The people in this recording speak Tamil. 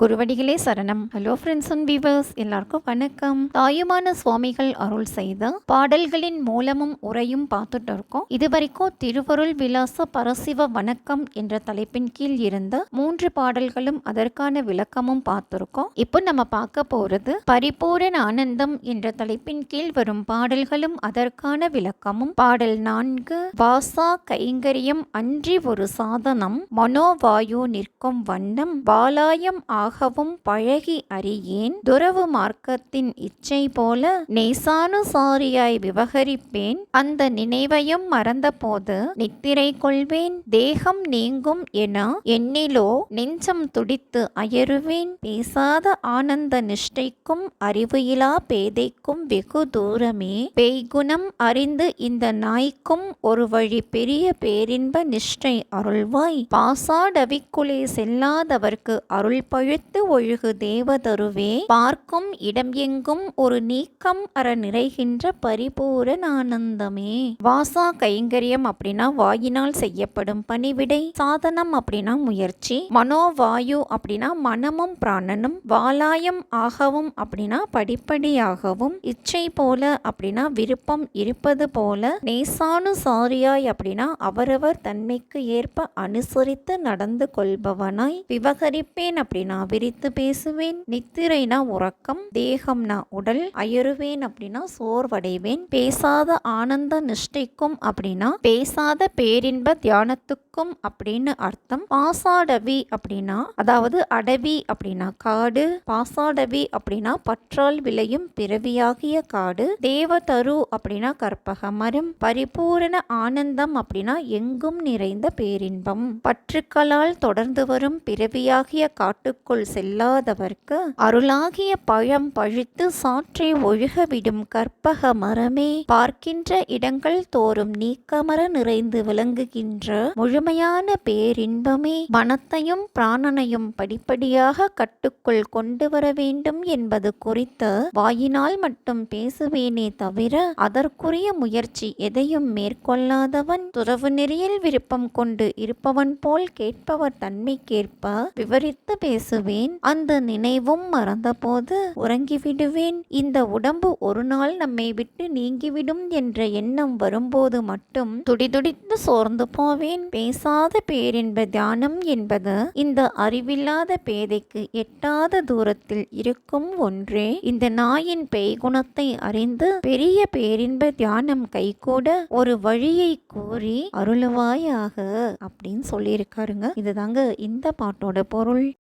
குருவடிகளே சரணம். ஹலோ ஃப்ரெண்ட்ஸ் அண்ட் வீவர்ஸ் எல்லாருக்கும் வணக்கம். தாயுமான சுவாமிகள் அருள் செய்த பாடல்களின் மூலமும் உரையும் பார்த்துட்டு இருக்கோம். இதுவரைக்கும் திருவருள் விலாச பரசிவ வணக்கம் என்ற தலைப்பின் கீழ் இருந்த மூன்று பாடல்களும் அதற்கான விளக்கமும் பார்த்துருக்கோம். இப்போ நம்ம பார்க்க போறது பரிபூரண ஆனந்தம் என்ற தலைப்பின் கீழ் வரும் பாடல்களும் அதற்கான விளக்கமும். பாடல் நான்கு வாசா கைங்கரியம் அன்றி ஒரு சாதனம் மனோவாயு நிற்கும் வண்ணம் பாலாயம் ஆகவும் பழகி அறியேன். துறவு மார்க்கத்தின் இச்சை போல நேசானுசாரியாய் விவகரிப்பேன். அந்த நினைவையும் மறந்தபோது நித்திரை கொள்வேன். தேகம் நீங்கும் என எண்ணிலோ நெஞ்சம் துடித்து அயருவேன். பேசாத ஆனந்த நிஷ்டைக்கும் அறிவு இலா பேதைக்கும் வெகு தூரமே. பேய்குணம் அறிந்து இந்த நாய்க்கும் ஒரு வழி பெரிய பேரின்ப நிஷ்டை அருள்வாய். பாசாடவிக்குளே செல்லாதவர்க்கு அருள் பழு ஒழுகு தேவதருவே. பார்க்கும் இடம் எங்கும் ஒரு நீக்கம் அற நிறைகின்ற பரிபூரணானந்தமே வாசா கைங்கரியம் அப்படின்னா வாயினால் செய்யப்படும் பணிவிடை. சாதனம் அப்படின்னா முயற்சி. மனோவாயு அப்படின்னா மனமும் பிராணனும். வாலாயம் ஆகவும் அப்படின்னா படிப்படியாகவும். இச்சை போல அப்படின்னா விருப்பம் இருப்பது போல. நேசானுசாரியாய் அப்படின்னா அவரவர் தன்மைக்கு ஏற்ப அனுசரித்து நடந்து கொள்பவனாய். விவகரிப்பேன் அப்படின்னா விரித்து பேசுவேன். நித்திரைனா உறக்கம் தேகம்னா உடல் அயருவேன் அப்படின்னா சோர்வடைவேன். பேசாத ஆனந்த நிஷ்டைக்கும் அப்படின்னா பேசாத பேரின்ப தியானத்துக்கும் இருக்கும் அப்படின்னு அர்த்தம். பாசாடவி அப்படின்னா அதாவது அடவி அப்படின்னா காடு பாசாடவி அப்படின்னா பற்றால் விளையும் பிறவியாகிய காடு தேவதரு அப்படின்னா கற்பக மரம் பரிபூரண ஆனந்தம் அப்படின்னா எங்கும் நிறைந்த பேரின்பம். பற்றுக்களால் தொடர்ந்து வரும் பிறவியாகிய காட்டுக்குள் செல்லாதவர்க்கு அருளாகிய பழம் பழித்து சாற்றை ஒழுக விடும் கற்பக மரமே பார்க்கின்ற இடங்கள் தோறும் நீக்கமர நிறைந்து விளங்குகின்ற முழுமையான பேரின்பமே மனத்தையும் பிராணனையும் படிப்படியாக கட்டுக்குள் கொண்டு வர வேண்டும் என்பது குறித்து வாயினால் மட்டும் பேசுவேனே தவிர அதற்குரிய முயற்சி எதையும் மேற்கொள்ளாதவன் துறவு நெறியில் விருப்பம் கொண்டு இருப்பவன் போல் கேட்பவர் தன்மைக்கேற்ப விவரித்து பேசுவேன். அந்த நினைவும் மறந்தபோது உறங்கிவிடுவேன். இந்த உடம்பு ஒரு நாள் நம்மை விட்டு நீங்கிவிடும் என்ற எண்ணம் வரும்போது மட்டும் துடிதுடித்து சோர்ந்து போவேன். பேசாத பேரின்ப தியானம் என்பது இந்த அறிவில்லாத பேதைக்கு எட்டாத தூரத்தில் இருக்கும் ஒன்றே. இந்த நாயின் பேய்குணத்தை அறிந்து பெரிய பேரின்ப தியானம் கைகூட ஒரு வழியை கூறி அருளுவாயாக அப்படின்னு சொல்லியிருக்காருங்க. இதுதாங்க இந்த பாட்டோட பொருள்.